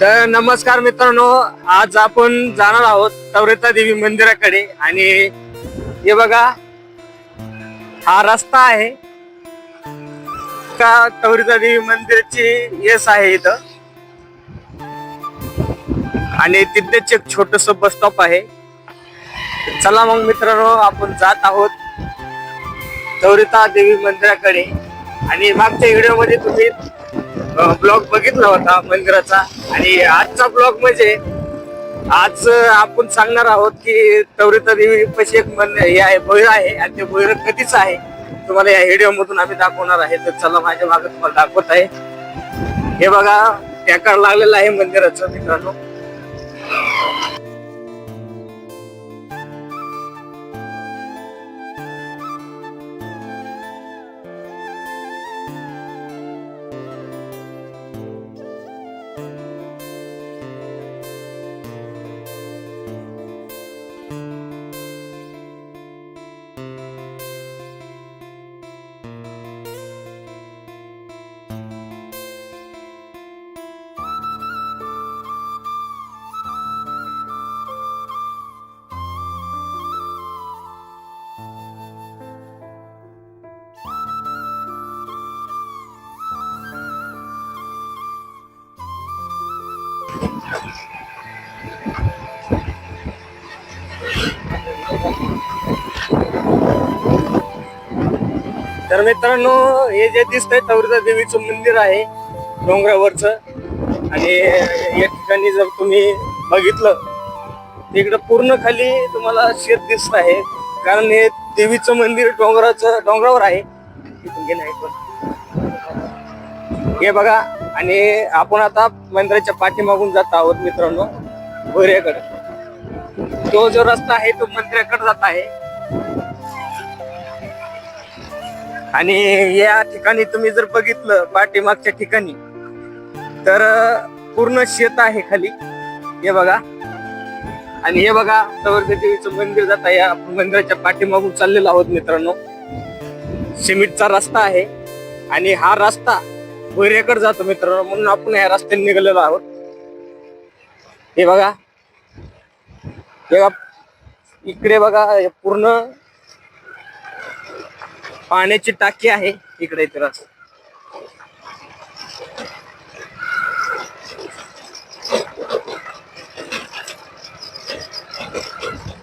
तर नमस्कार मित्रांनो आज आपण जाणार आहोत तवरेता देवी मंदिराकडे आणि हे बघा हा रस्ता आहे. का तवरिता देवी मंदिरची येस आहे इथं. आणि तिथेच एक छोटस बस स्टॉप आहे. चला मग मित्रांनो आपण जात आहोत तवरिता देवी मंदिराकडे. आणि मागच्या व्हिडिओमध्ये तुम्ही ब्लॉग बघितला होता मंदिराचा. आणि आजचा ब्लॉग म्हणजे आज आपण सांगणार आहोत की तवरिता देवी पशी एक मन हे आहे भोईर आहे आणि ते भोईर कधीच आहे. तुम्हाला या व्हिडिओ मधून आम्ही दाखवणार आहे. तर चला माझ्या मागे तुम्हाला दाखवत आहे. हे बघा टॅकर लागलेलं आहे मंदिराचं मित्रांनो. तर मित्रांनो हे जे दिसतंय तवरिता देवीचं मंदिर आहे डोंगरावरच. आणि या ठिकाणी जर तुम्ही बघितलं तिकडं पूर्ण खाली तुम्हाला शेत दिसत आहे. कारण हे देवीचं मंदिर डोंगराचं डोंगरावर आहे. हे बघा आणि आपण आता मंदिराच्या पाठीमागून जात आहोत मित्रांनो भोऱ्याकडे तो जो रस्ता आहे तो मंदिराकडे जात आहे. आणि या ठिकाणी तुम्ही जर बघितलं पाठीमागच्या ठिकाणी तर पूर्ण शेत आहे खाली. हे बघा. आणि हे बघा तवरदे देवीचं मंदिर जाता या मंदिराच्या पाठीमागून चाललेलो आहोत मित्रांनो. सिमेंटचा रस्ता आहे. आणि हा रस्ता भोयऱ्याकडे जातो मित्रांनो. म्हणून आपण ह्या रस्त्याने निघालेलो आहोत. हे बघा. हे बघा. इकडे बघा पूर्ण पाण्याची टाकी आहे इकडे इथे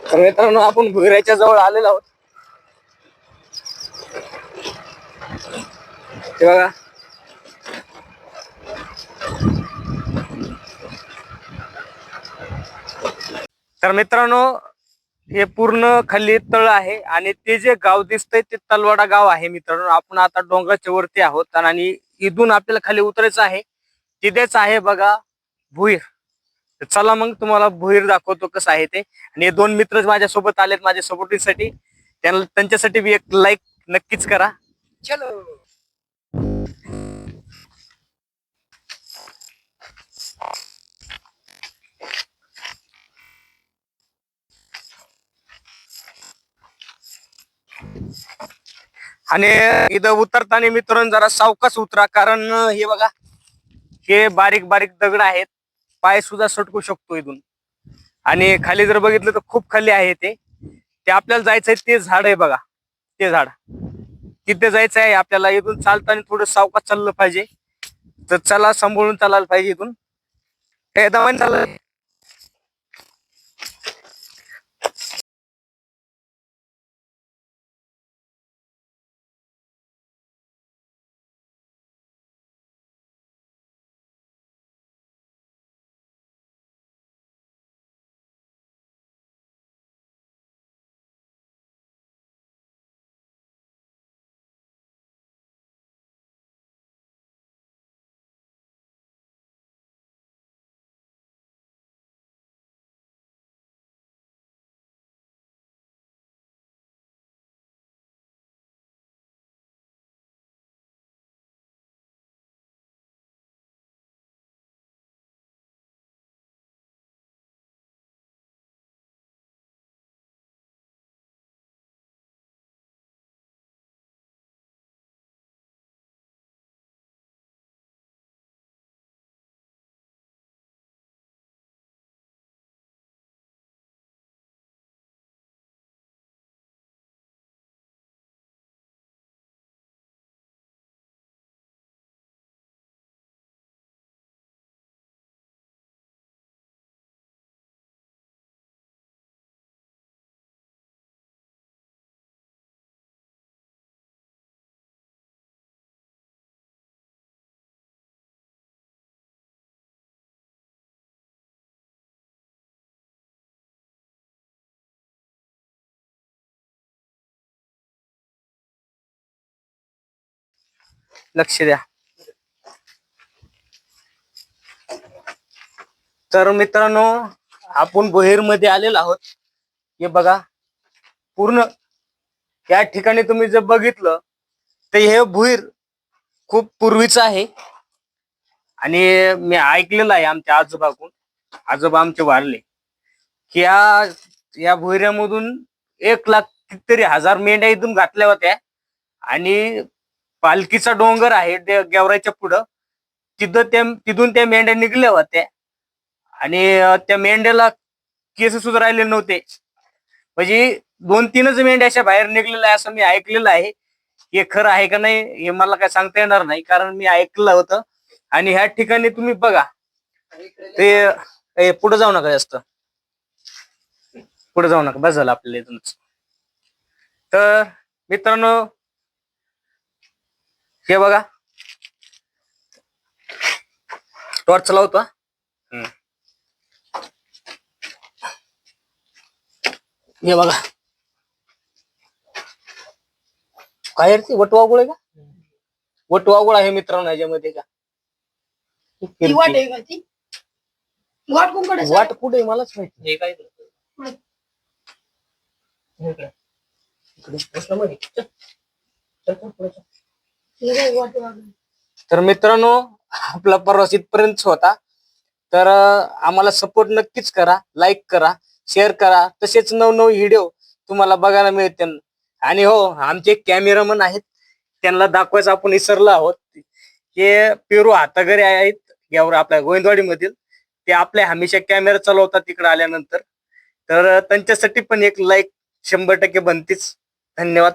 तर मित्रांनो आपण भुईराच्या जवळ आलेलो आहोत. ते बघा. तर मित्रांनो हे पूर्ण खाली तळ आहे आणि ते जे गाव दिसतंय ते तलवाडा गाव आहे मित्रांनो. आपण आता डोंगराच्या वरती आहोत आणि इथून आपल्याला खाली उतरायचं आहे. तिथेच आहे बघा भुईर. चला मग तुम्हाला भुईर दाखवतो कसं आहे ते. आणि हे दोन मित्र माझ्या सोबत आलेत माझ्या सपोर्टिंगसाठी त्यांना त्यांच्यासाठी बी एक लाईक नक्कीच करा. चलो. आणि इथं उतरताना मित्रांनो जरा सावकाच उतरा कारण हे बघा हे बारीक बारीक दगड आहेत. पाय सुद्धा सटकू शकतो इथून. आणि खाली जर बघितलं तर खूप खाली आहे ते. ते आपल्याला जायचंय ते झाड आहे बघा. ते झाड. तिथे जायचं आहे आपल्याला इथून चालताना थोडं सावकाश चाललं पाहिजे. तर चला सांभाळून चालायला पाहिजे इथून. हे दमाने चाललं. लक्ष द्या. तर मित्रांनो आपण बोहेरमध्ये आलेलो आहोत. हे बघा पूर्ण या ठिकाणी तुम्ही जर बघितलं तर हे भुईर खूप पूर्वीचं आहे. आणि मी ऐकलेलं आहे आमच्या आजोबाकडून. आजोबा आमचे वारले. की या या भुईऱ्यामधून एक लाख कितीतरी हजार मेंढ्या इथून घातल्या होत्या. आणि पालखीचा डोंगर आहे त्या गेवराच्या पुढं. तिथं त्या तिथून त्या मेंढ्या निघल्या होत्या. आणि त्या मेंढ्याला केस सुद्धा राहिले नव्हते. म्हणजे दोन तीनच मेंढ्या अशा बाहेर निघलेल्या आहे असं मी ऐकलेलं आहे. हे खरं आहे का नाही हे मला काय सांगता येणार नाही. कारण मी ऐकलं होतं. आणि ह्या ठिकाणी तुम्ही बघा. ते पुढे जाऊ नका जास्त. पुढे जाऊ नका. बस झालं आपल्याला इथूनच. तर मित्रांनो हे बघा. टॉर्च लावतो हा. हे बघा. काय रे ते? वटवागुळ आहे का? वटवागुळ आहे मित्रांनो ह्याच्यामध्ये का? ती वाट आहे का ती? वाट कोणकडे वाट कुठे आहे मलाच माहिती हे काय. तर मित्रांनो आपला प्रवास इथपर्यंत होता. तर आम्हाला सपोर्ट नक्कीच करा लाईक करा शेअर करा. तसेच नवनव व्हिडिओ तुम्हाला बघायला मिळतील. आणि हो आमचे कॅमेरामन आहेत. त्यांना दाखवायचं आपण विसरलो आहोत. हे पेरू हाताघरे आहेत. यावर आपल्या गोविंदवाडी मधील ते आपल्या हमेशा कॅमेरा चालवतात तिकडे आल्यानंतर. तर त्यांच्यासाठी पण एक लाईक शंभर टक्के बनतीच. धन्यवाद.